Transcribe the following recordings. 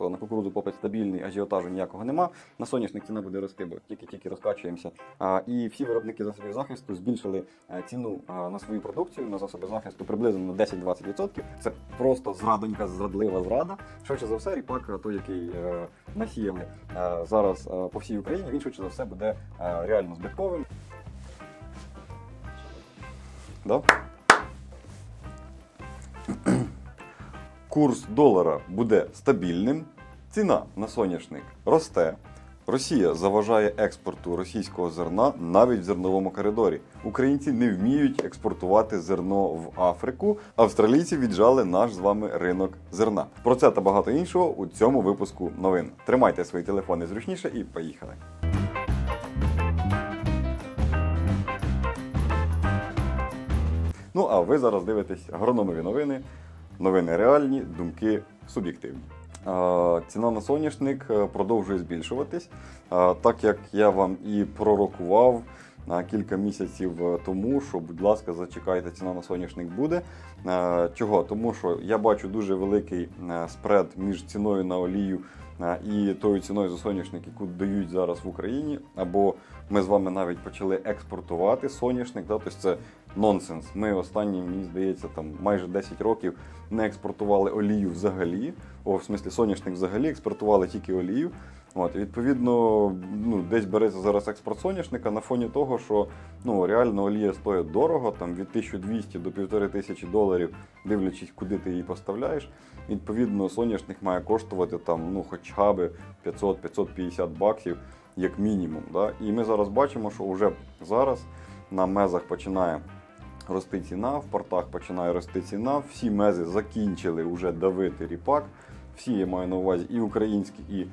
то на кукурудзу попит стабільний, ажіотажу ніякого нема. На соняшник ціна буде рости, бо тільки-тільки розкачуємося. А, і всі виробники засобів захисту збільшили е, ціну на свою продукцію на засоби захисту приблизно на 10-20%. Це просто зрадонька, зрадлива зрада. Швидше за все, ріпак, е, той, який е, насіяли зараз по всій Україні, він швидше за все буде реально збитковим. Да? Курс долара буде стабільним, ціна на соняшник росте. Росія заважає експорту російського зерна навіть в зерновому коридорі. Українці не вміють експортувати зерно в Африку. Австралійці віджали наш з вами ринок зерна. Про це та багато іншого у цьому випуску новин. Тримайте свої телефони зручніше і поїхали. Ну а ви зараз дивитесь агрономові новини. Новини реальні, думки суб'єктивні. Ціна на соняшник е, продовжує збільшуватись, так як я вам і пророкував е, кілька місяців е, тому, що, будь ласка, зачекайте, ціна на соняшник буде. Е, Чого? Тому що я бачу дуже великий е, спред між ціною на олію і тою ціною за соняшник, яку дають зараз в Україні. Або ми з вами навіть почали експортувати соняшник. Да? Тобто це нонсенс. Ми останні, мені здається, там майже 10 років не експортували олію взагалі. О, в смислі, соняшник взагалі експортували тільки олію. От, відповідно, ну, десь береться зараз експорт соняшника на фоні того, що ну, реально олія стоїть дорого, там від 1200 до 1500 доларів, дивлячись, куди ти її поставляєш. Відповідно, соняшник має коштувати там, ну, хоча б 500-550 баксів, як мінімум. Да? І ми зараз бачимо, що вже зараз на мезах починає рости ціна, в портах починає рости ціна. Всі мези закінчили вже давити ріпак. Всі я маю на увазі і українські, і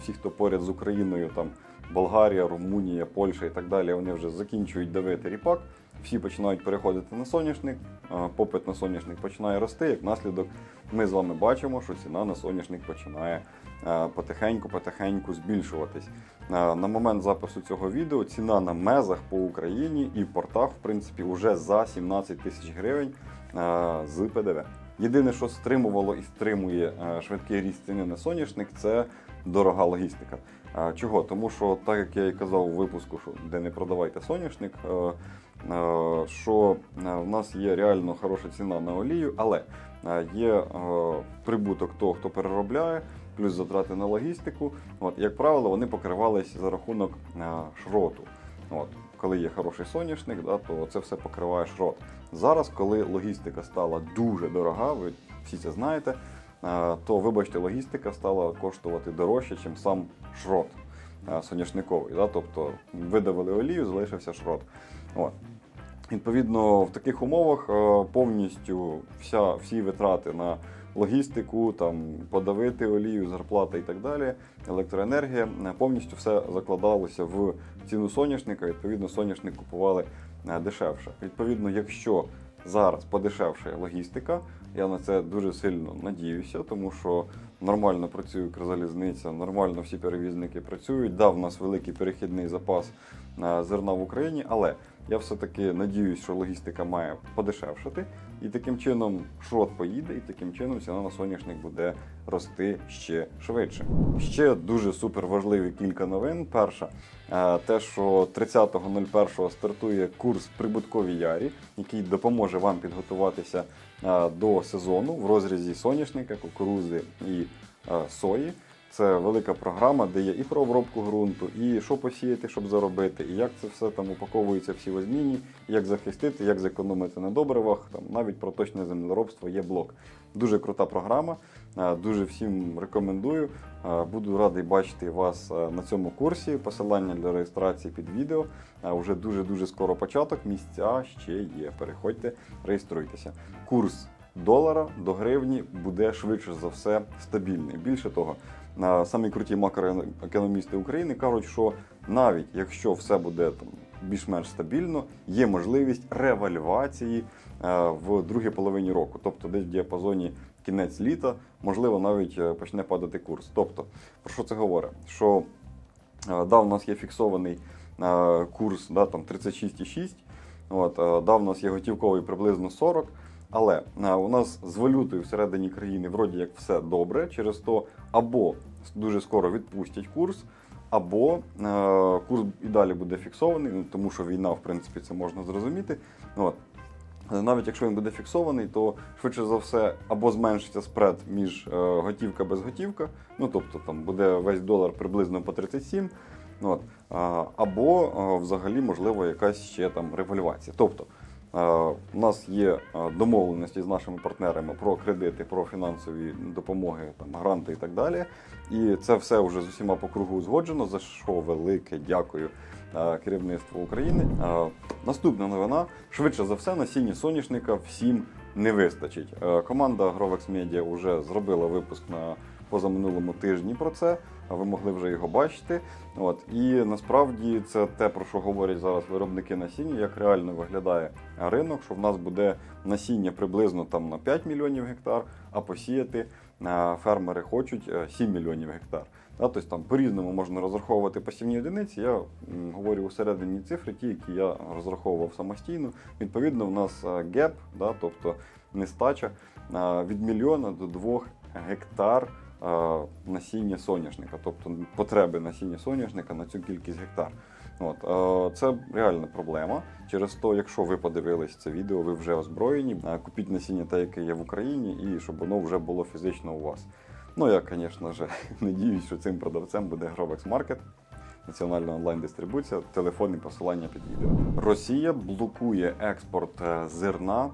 всі, хто поряд з Україною, там Болгарія, Румунія, Польща і так далі, вони вже закінчують давити ріпак. Всі починають переходити на соняшник, е, попит на соняшник починає рости. Як наслідок, ми з вами бачимо, що ціна на соняшник починає е, потихеньку-потихеньку збільшуватись. Е, На момент запису цього відео ціна на мезах по Україні і в портах, в принципі, вже за 17 тисяч гривень е, з ПДВ. Єдине, що стримувало і стримує е, швидкий ріст ціни на соняшник, це дорога логістика. Чого? Тому що, так як я і казав у випуску, що де не продавайте соняшник, е, е, що е, в нас є реально хороша ціна на олію, але є прибуток того, хто переробляє, плюс затрати на логістику. От, як правило, вони покривалися за рахунок шроту. От, коли є хороший соняшник, да, то це все покриває шрот. Зараз, коли логістика стала дуже дорога, ви всі це знаєте, то вибачте, логістика стала коштувати дорожче, ніж сам шрот соняшниковий. Да? Тобто видавили олію, залишився шрот. От. Відповідно, в таких умовах е, повністю вся, всі витрати на логістику, там, подавити олію, зарплата і так далі, електроенергія, е, повністю все закладалося в ціну соняшника. Відповідно, соняшник купували е, дешевше. Відповідно, якщо зараз подешевшає логістика, я на це дуже сильно надіюся, тому що нормально працює Укрзалізниця, нормально всі перевізники працюють. Да, в нас великий перехідний запас е, зерна в Україні, але я все-таки надіюсь, що логістика має подешевшати, і таким чином шрот поїде, і таким чином ціна на соняшник буде рости ще швидше. Ще дуже супер важливі кілька новин. Перша е, те, що 30.01 стартує курс прибуткові ярі, який допоможе вам підготуватися до сезону в розрізі соняшника, кукурузи і е, сої. Це велика програма, де є і про обробку ґрунту, і що посіяти, щоб заробити, і як це все там упаковується всі возмінні, як захистити, як зекономити на добривах. Там навіть про точне землеробство є блок. Дуже крута програма. Е, Дуже всім рекомендую. Е, Буду радий бачити вас е, на цьому курсі. Посилання для реєстрації під відео. Уже дуже дуже скоро початок. Місця ще є. Переходьте, реєструйтеся. Курс долара до гривні буде швидше за все стабільний. Більше того, самі круті макроекономісти України кажуть, що навіть якщо все буде там більш-менш стабільно, є можливість ревальвації в другій половині року, тобто десь в діапазоні кінець літа, можливо, навіть е, почне падати курс. Тобто, про що це говорить? Що е, да, у нас є фіксований е, курс да, там 36,6, от, да, у нас є готівковий приблизно 40. Але у нас з валютою всередині країни вроді як все добре, через то або дуже скоро відпустять курс, або курс і далі буде фіксований, ну, тому що війна, в принципі, це можна зрозуміти. От. Навіть якщо він буде фіксований, то швидше за все або зменшиться спред між е, готівка без готівка, ну тобто там буде весь долар приблизно по 37, ну, от, або е, взагалі можливо якась ще там револьвація. Тобто е, у нас є домовленості з нашими партнерами про кредити, про фінансові допомоги, там гранти і так далі. І це все вже з усіма по кругу узгоджено. За що велике дякую е, керівництву України. Е, Наступна новина. Швидше за все, насіння соняшника всім не вистачить. Е, Команда Grovex Media вже зробила випуск на позаминулому тижні про це. а Ви могли вже його бачити. От і насправді це те, про що говорять зараз виробники насіння, як реально виглядає ринок, що в нас буде насіння приблизно там на 5 мільйонів гектар, а посіяти фермери хочуть е, 7 мільйонів гектар. Да, тобто там по-різному можна розраховувати посівні одиниці. Я говорю усередині цифри, ті, які я розраховував самостійно. Відповідно, в нас е, геп, да, тобто нестача е, від мільйона до двох гектар е, насіння соняшника, тобто потреби насіння соняшника на цю кількість гектар. От, це реальна проблема. Через то, якщо ви подивились це відео, ви вже озброєні. Купіть насіння те, яке є в Україні, і щоб воно вже було фізично у вас. Ну, я, звісно ж, надіюсь, що цим продавцем буде Grovex Market, національна онлайн-дистрибуція, телефон і посилання під відео. Росія блокує експорт е, зерна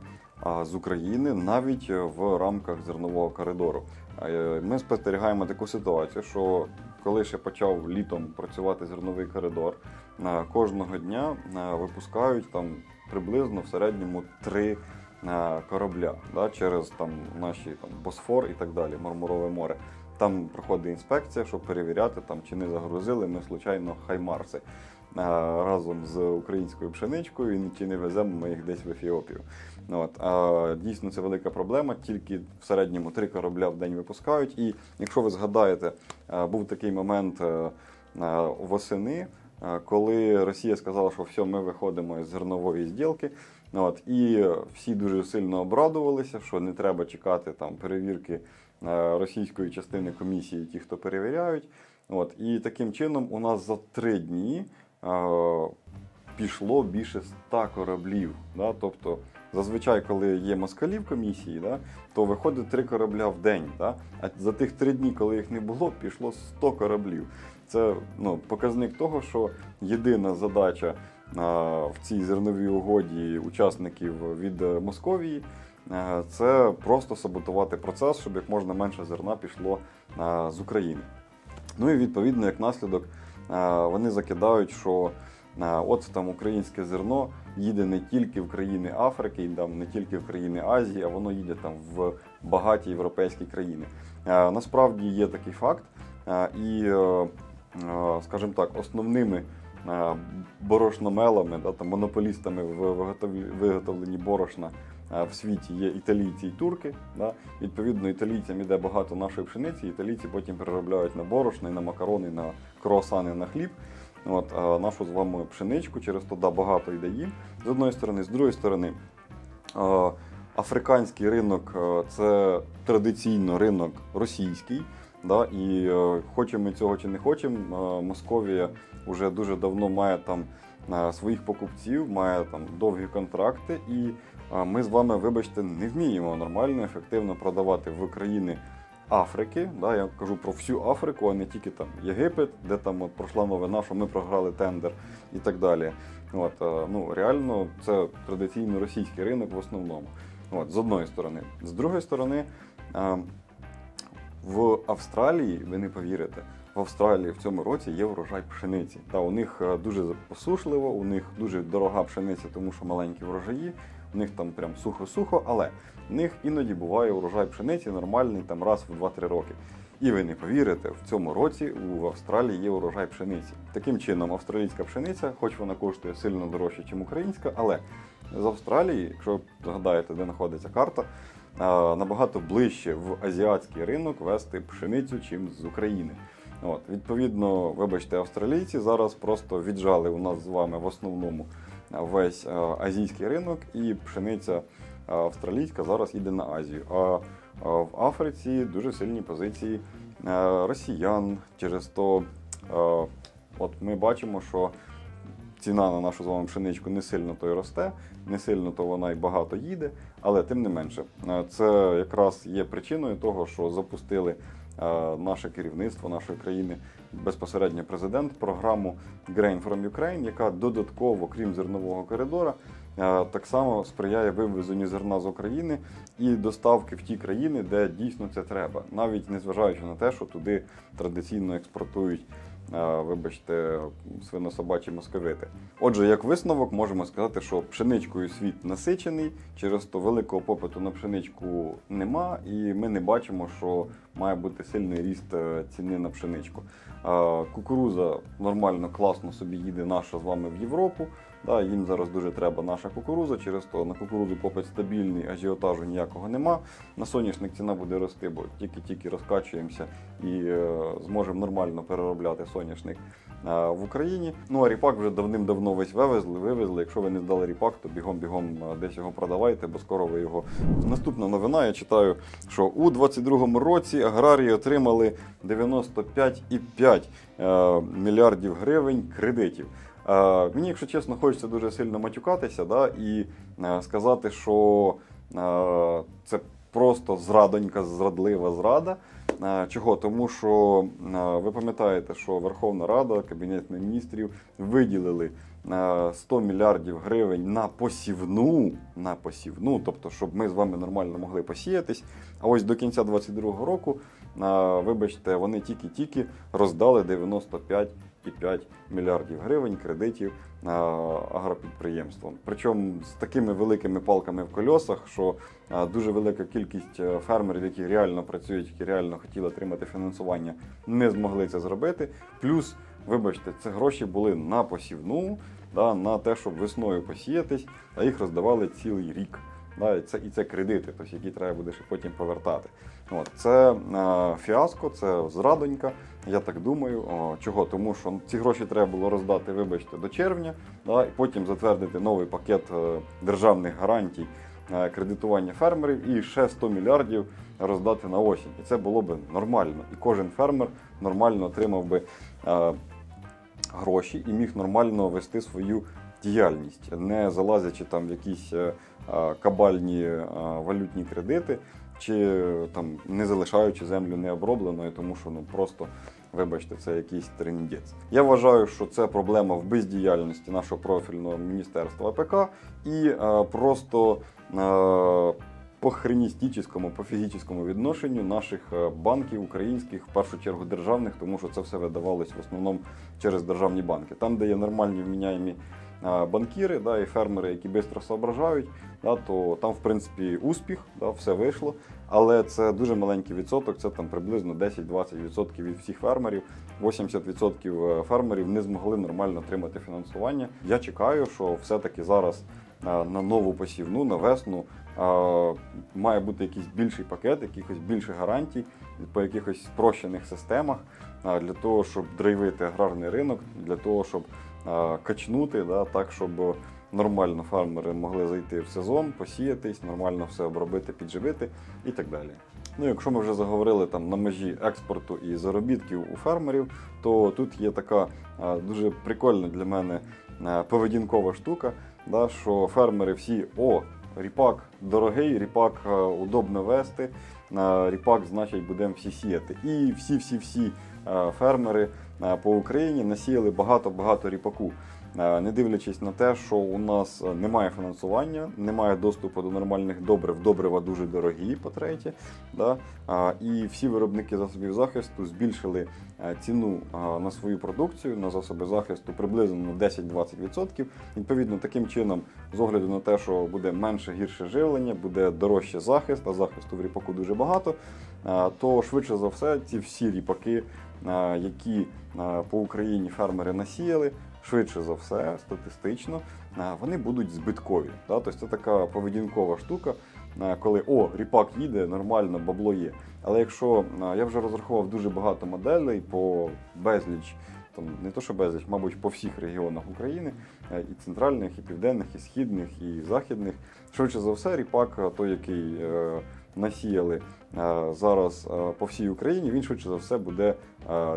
з України навіть в рамках зернового коридору. Е, Ми спостерігаємо таку ситуацію, що коли ще почав літом працювати зерновий коридор, е, кожного дня випускають там приблизно в середньому три корабля да, через там наші там Босфор і так далі, Мармурове море. Там проходить інспекція, щоб перевіряти, там, чи не загрузили ми, случайно, хаймарси е, разом з українською пшеничкою, чи не веземо ми їх десь в Ефіопію. От, а, дійсно, це велика проблема. Тільки в середньому три корабля в день випускають. І якщо ви згадаєте, е, був такий момент е, е, восени, е, коли Росія сказала, що все, ми виходимо з зернової зділки. Ну, От, і всі дуже сильно обрадувалися, що не треба чекати там перевірки російської частини комісії, ті, хто перевіряють. От, і таким чином у нас за три дні е, пішло більше 100 кораблів. Да? Тобто, зазвичай, коли є москалі в комісії, да, то виходить три корабля в день. Да? А за тих три дні, коли їх не було, пішло 100 кораблів. Це ну, показник того, що єдина задача в цій зерновій угоді учасників від Московії це просто саботувати процес, щоб як можна менше зерна пішло з України. Ну і відповідно, як наслідок, вони закидають, що от там українське зерно їде не тільки в країни Африки, там не тільки в країни Азії, а воно їде там в багаті європейські країни. Насправді є такий факт, і, е, скажімо так, основними е, борошномелами, да, там, монополістами в виготовленні борошна е, в світі є італійці і турки. Да. Відповідно, італійцям іде багато нашої пшениці, італійці потім переробляють на борошно, і на макарони, на круасани, на хліб. От, нашу з вами пшеничку, через то багато йде їм з одної сторони, з другої сторони. е, Африканський ринок е, це традиційно ринок російський. Да, і е, хочемо цього чи не хочемо, е, Московія вже дуже давно має там е, своїх покупців, має там довгі контракти, і ми з вами, вибачте, не вміємо нормально, ефективно продавати в країни Африки. Да, я кажу про всю Африку, а не тільки там Єгипет, де там от пройшла новина, що ми програли тендер і так далі. От, ну, реально, це традиційно російський ринок в основному. От, з одної сторони. З другої сторони, в Австралії, ви не повірите, в Австралії в цьому році є врожай пшениці. Та у них е, дуже посушливо, у них дуже дорога пшениця, тому що маленькі врожаї, у них там прям сухо-сухо, але в них іноді буває урожай пшениці нормальний там раз в 2-3 роки. І ви не повірите, в цьому році у Австралії є урожай пшениці. Таким чином, австралійська пшениця, хоч вона коштує сильно дорожче, ніж українська, але з Австралії, якщо згадаєте, де знаходиться карта, набагато ближче в азіатський ринок вести пшеницю, чим з України. От, відповідно, вибачте, австралійці зараз просто віджали у нас з вами в основному весь азійський ринок, і пшениця австралійська зараз їде на Азію. А в Африці дуже сильні позиції росіян. Через то от ми бачимо, що ціна на нашу з вами пшеничку не сильно то й росте, не сильно то вона й багато їде, але тим не менше, е, це якраз є причиною того, що запустили е, наше керівництво нашої країни, безпосередньо президент, програму Grain from Ukraine, яка додатково, крім зернового коридора, е, так само сприяє вивезенню зерна з України і доставки в ті країни, де дійсно це треба, навіть незважаючи на те, що туди традиційно експортують. Вибачте, свинособачі московити. Отже, як висновок, можемо сказати, що пшеничкою світ насичений, через то великого попиту на пшеничку нема, і ми не бачимо, що має бути сильний ріст е, ціни на пшеничку. Кукуруза нормально, класно собі їде наша з вами в Європу. Да, їм зараз дуже треба наша кукуруза, через то на кукурузу попит стабільний, ажіотажу ніякого нема. На соняшник ціна буде рости, бо тільки-тільки розкачуємося і е, зможемо нормально переробляти соняшник е, в Україні. Ну а ріпак вже давним-давно весь вивезли, вивезли. Якщо ви не здали ріпак, то бігом-бігом е, десь його продавайте, бо скоро ви його. Наступна новина. Я читаю, що у 22-му році аграрії отримали 95,5 е, мільярдів гривень кредитів. Е, Мені, якщо чесно, хочеться дуже сильно матюкатися да, і е, сказати, що е, це просто зрадонька, зрадлива зрада. Чого? Тому що ви пам'ятаєте, що Верховна Рада, Кабінет міністрів виділили е, 100 мільярдів гривень на посівну, на посівну, тобто, щоб ми з вами нормально могли посіятись. А ось до кінця 2022 року, вибачте, вони тільки-тільки роздали 95,5 мільярдів гривень кредитів агропідприємствам. Причому з такими великими палками в кольосах, що е, дуже велика кількість е, фермерів, які реально працюють, які реально хотіли отримати фінансування, не змогли це зробити. Плюс, вибачте, це гроші були на посівну, на те, щоб весною посіятись, а їх роздавали цілий рік. Да, і, це, і це кредити, тобто, які треба буде ще потім повертати. От, це е, фіаско, це зрадонька. Я так думаю. О, чого? Тому що ці гроші треба було роздати, вибачте, до червня, да, і потім затвердити новий пакет е, державних гарантій е, кредитування фермерів і ще 100 мільярдів роздати на осінь. І це було б нормально. І кожен фермер нормально отримав би е, гроші і міг нормально вести свою діяльність, не залазячи там в якісь е, кабальні е, валютні кредити, чи там не залишаючи землю необробленою, тому що ну просто. Вибачте, це якийсь трендець. Я вважаю, що це проблема в бездіяльності нашого профільного міністерства АПК і е, просто е, по хреністічному, по фізичному відношенню наших е, банків українських, в першу чергу державних, тому що це все видавалось в основному через державні банки. Там, де є нормальні вміняємі банкіри, да, і фермери, які швидко соображають, да, то там, в принципі, успіх, да, все вийшло. Але це дуже маленький відсоток, це там приблизно 10-20% від всіх фермерів. 80% фермерів не змогли нормально отримати фінансування. Я чекаю, що все-таки зараз е, на нову посівну, на весну е, має бути якийсь більший пакет, якихось більше гарантій по якихось спрощених системах е, для того, щоб драйвити аграрний ринок, для того, щоб е, качнути, да, так, щоб нормально фермери могли зайти в сезон, посіятись, нормально все обробити, підживити і так далі. Ну, якщо ми вже заговорили там на межі експорту і заробітків у фермерів, то тут є така дуже прикольна для мене поведінкова штука, да, що фермери всі о, ріпак дорогий, ріпак удобно вести, ріпак, значить, будемо всі сіяти. І всі-всі-всі фермери е, по Україні насіяли багато-багато ріпаку. Е, Не дивлячись на те, що у нас е, немає фінансування, немає доступу до нормальних добрив, добрива дуже дорогі, по-третє. Да? І всі виробники засобів захисту збільшили е, ціну на свою продукцію, на засоби захисту приблизно на 10-20%. Відповідно, таким чином, з огляду на те, що буде менше гірше живлення, буде дорожче захист, а захисту в ріпаку дуже багато, то швидше за все ці всі ріпаки, які по Україні фермери насіяли, швидше за все, статистично, вони будуть збиткові. Тобто це така поведінкова штука, коли о, ріпак їде, нормально, бабло є. Але якщо я вже розрахував дуже багато моделей по безліч там не то, що безліч, мабуть, по всіх регіонах України, і центральних, і південних, і східних, і західних. Швидше за все, ріпак, той, який е, насіяли е, зараз е, по всій Україні, він швидше за все буде е,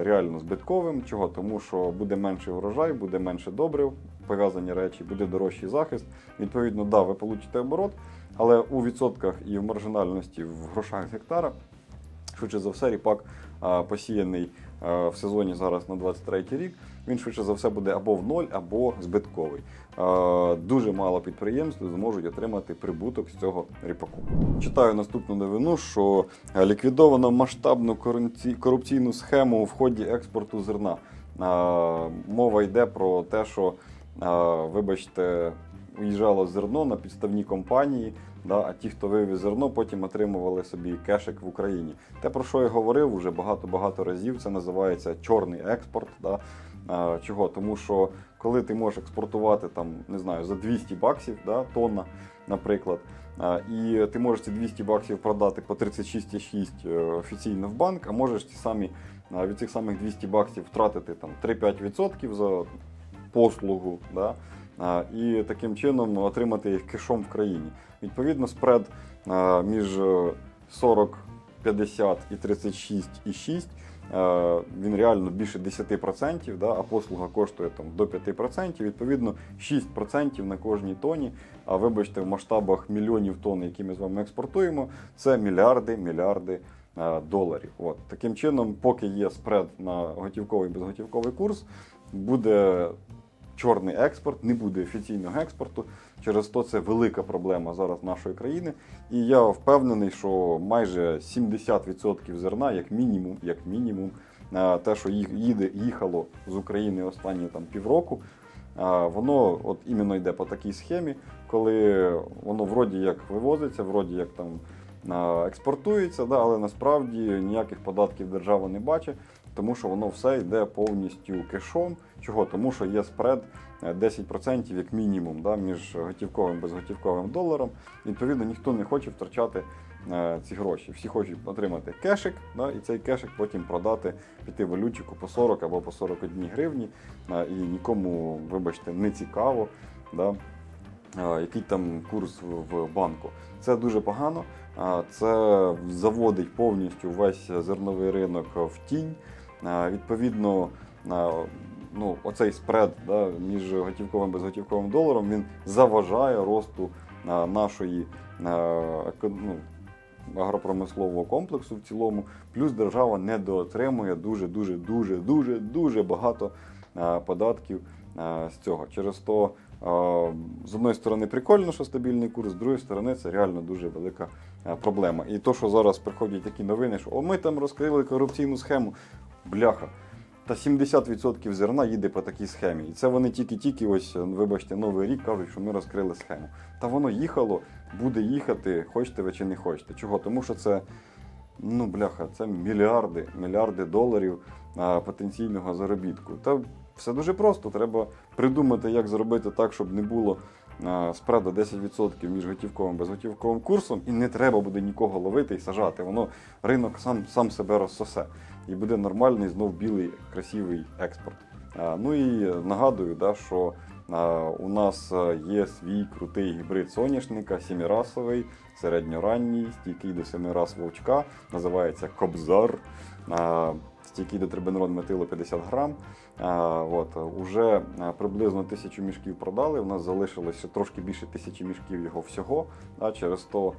реально збитковим. Чого? Тому що буде менший урожай, буде менше добрив, пов'язані речі, буде дорожчий захист. Відповідно, да, ви получите оборот, але у відсотках і в маржинальності в грошах з гектара, швидше за все, ріпак посіяний в сезоні зараз на 23 рік, він швидше за все буде або в ноль, або збитковий. Дуже мало підприємств зможуть отримати прибуток з цього ріпаку. Читаю наступну новину, що е, ліквідовано масштабну корупційну схему в ході експорту зерна. Мова йде про те, що, вибачте, уїжджало зерно на підставні компанії, да, а ті, хто вивіз зерно, потім отримували собі кешик в Україні. Те, про що я говорив вже багато-багато разів, це називається чорний експорт. Да. Чого? Тому що коли ти можеш експортувати там, не знаю, за 200 баксів, да, тонна, наприклад, і ти можеш ці 200 баксів продати по 36,6 е, офіційно в банк, а можеш ці самі від цих самих 200 баксів втратити там 3-5% за послугу. Да? І таким чином отримати їх кешом в країні. Відповідно, спред між е, 40, 50 і 36,6 е, він реально більше 10%, да, а послуга коштує там, до 5%, відповідно 6% на кожній тоні. А вибачте, в масштабах мільйонів тонн, які ми з вами експортуємо, це мільярди, мільярди е, доларів. От. Таким чином, поки є спред на готівковий і безготівковий курс, буде чорний експорт, не буде офіційного експорту. Через то це велика проблема зараз нашої країни. І я впевнений, що майже 70% зерна, як мінімум, як мінімум, е, те, що їде, їхало з України останні там півроку, е, воно от іменно йде по такій схемі, коли воно вроді як вивозиться, вроді як там е, експортується, да, але насправді ніяких податків держава не бачить, тому що воно все йде повністю кешом. Чого? Тому що є спред е, 10% як мінімум да, між готівковим і безготівковим доларом. Відповідно, ніхто не хоче втрачати е, ці гроші. Всі хочуть отримати кешик, да, і цей кешик потім продати, піти валютчику по 40 або по 41 гривні. Е, і нікому, вибачте, не цікаво. Да, е, який там курс в банку. Це дуже погано. Це заводить повністю весь зерновий ринок в тінь. Відповідно, ну, оцей спред да, між готівковим і безготівковим доларом він заважає росту нашої ну, агропромислового комплексу в цілому. Плюс держава недоотримує дуже, дуже, дуже, дуже, дуже багато податків з цього. Через то, з одної сторони, прикольно, що стабільний курс, з другої сторони, це реально дуже велика проблема. І то, що зараз приходять такі новини, що о, ми там розкрили корупційну схему, бляха. Та 70% зерна їде по такій схемі. І це вони тільки-тільки, ось, вибачте, новий рік кажуть, що ми розкрили схему. Та воно їхало, буде їхати, хочете ви чи не хочете. Чого? Тому що це, ну бляха, це мільярди, мільярди доларів а, потенційного заробітку. Та все дуже просто. Треба придумати, як зробити так, щоб не було спреда 10% між готівковим і безготівковим курсом, і не треба буде нікого ловити і сажати. Воно ринок сам, сам себе розсосе. І буде нормальний знов білий красивий експорт. Ну і нагадую, да, що у нас є свій крутий гібрид соняшника, сімірасовий, середньоранній, стійкий до семи раз вовчка, називається Кобзар. Стійкий до трибенрон метилу 50 грам. От, уже приблизно тисячу мішків продали. У нас залишилося трошки більше тисячі мішків його всього. А, через то,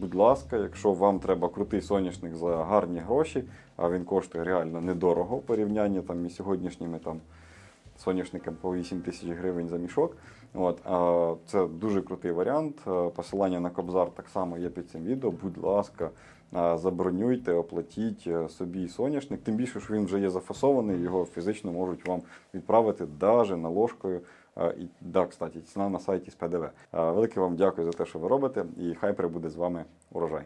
будь ласка, якщо вам треба крутий соняшник за гарні гроші, а він коштує реально недорого в порівнянні там, із сьогоднішніми там, соняшником по 8 тисяч гривень за мішок. От, це дуже крутий варіант. Е, Посилання на Кобзар так само є під цим відео. Будь ласка, забронюйте, оплатіть е, собі соняшник. Тим більше, що він вже є зафасований, його фізично можуть вам відправити даже на ложкою. І да, кстати, ціна на сайті з ПДВ. Велике вам дякую за те, що ви робите, і хай прибуде з вами урожай.